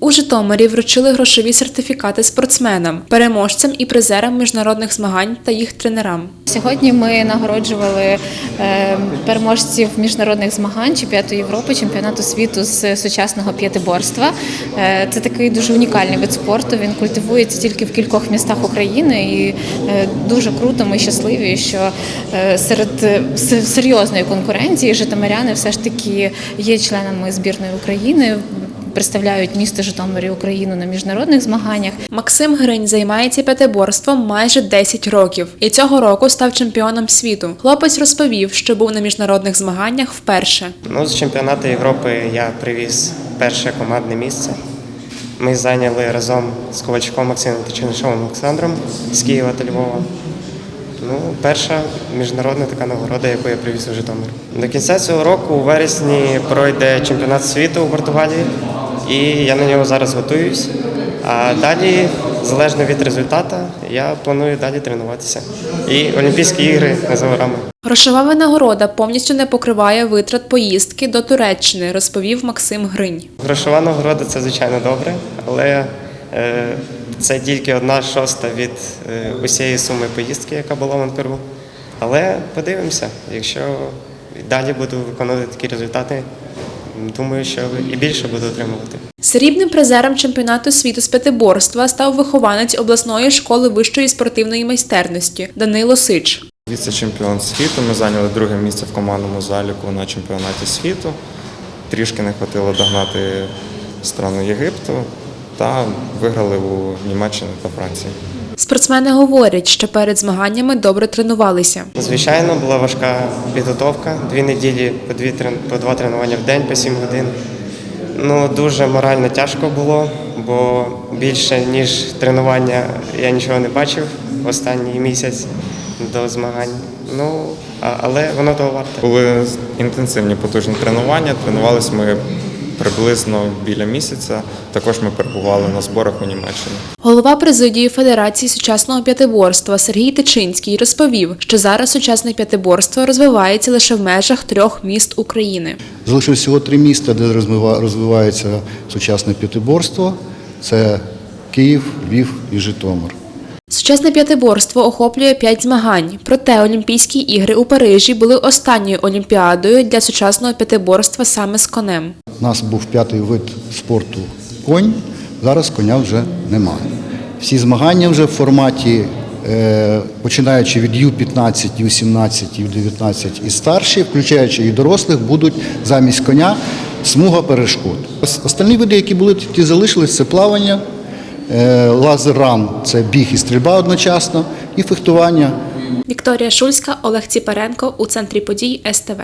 У Житомирі вручили грошові сертифікати спортсменам, переможцям і призерам міжнародних змагань та їх тренерам. Сьогодні ми нагороджували е, переможців міжнародних змагань чемпіонату Європи, чемпіонату світу з сучасного п'ятиборства. Е, Це такий дуже унікальний вид спорту. Він культивується тільки в кількох містах України, і е, дуже круто. Ми щасливі, що серед серйозної конкуренції житомиряни все ж таки є членами збірної України. Представляють місто Житомир і Україну на міжнародних змаганнях. Максим Гринь займається п'ятиборством майже 10 років і цього року став чемпіоном світу. Хлопець розповів, що був на міжнародних змаганнях вперше. Ну, з чемпіонату Європи я привіз перше командне місце. Ми зайняли разом з Ковальчуком Максимом та Чернишовим Олександром з Києва та Львова. Ну, перша міжнародна така нагорода, яку я привіз у Житомир. До кінця цього року у вересні пройде чемпіонат світу у Португалії, і я на нього зараз готуюсь. А далі, залежно від результату, я планую далі тренуватися. І Олімпійські ігри не за горами. Грошова винагорода повністю не покриває витрат поїздки до Туреччини, розповів Максим Гринь. Грошова нагорода це звичайно добре, але е, це тільки одна шоста від е, усієї суми поїздки, яка була в Анкару. Але подивимося, якщо далі буду виконувати такі результати, думаю, що і більше буду отримувати. Срібним призером чемпіонату світу з п'ятиборства став вихованець обласної школи вищої спортивної майстерності Данило Сич. Віце-чемпіон світу. Ми зайняли друге місце в командному заліку на чемпіонаті світу. Трішки не хватило догнати страну Єгипту та виграли у Німеччині та Франції. Спортсмени говорять, що перед змаганнями добре тренувалися. Звичайно, була важка підготовка. Дві неділі по, дві, по два тренування в день, по сім годин. Ну, дуже морально тяжко було, бо більше, ніж тренування, я нічого не бачив останній місяць до змагань. Ну, але воно того варте. Були інтенсивні потужні тренування. Тренувалися ми приблизно біля місяця. Також ми перебували на зборах у Німеччині. Голова президії Федерації сучасного п'ятиборства Сергій Тичинський розповів, що зараз сучасне п'ятиборство розвивається лише в межах трьох міст України. Залишилось всього три міста, де розвива- розвивається сучасне п'ятиборство. Це Київ, Львів і Житомир. Сучасне п'ятиборство охоплює п'ять змагань. Проте Олімпійські ігри у Парижі були останньою олімпіадою для сучасного п'ятиборства саме з конем. У нас був п'ятий вид спорту конь. Зараз коня вже немає. Всі змагання вже в форматі, е, починаючи від Ю-15, Ю-17, Ю-19 і старші, включаючи і дорослих, будуть замість коня смуга перешкод. Ос- Остальні види, які були, ті залишились, це плавання, е, лазер-ран – це біг і стрільба одночасно, і фехтування. Вікторія Шульська, Олег Ціпаренко у центрі подій СТВ.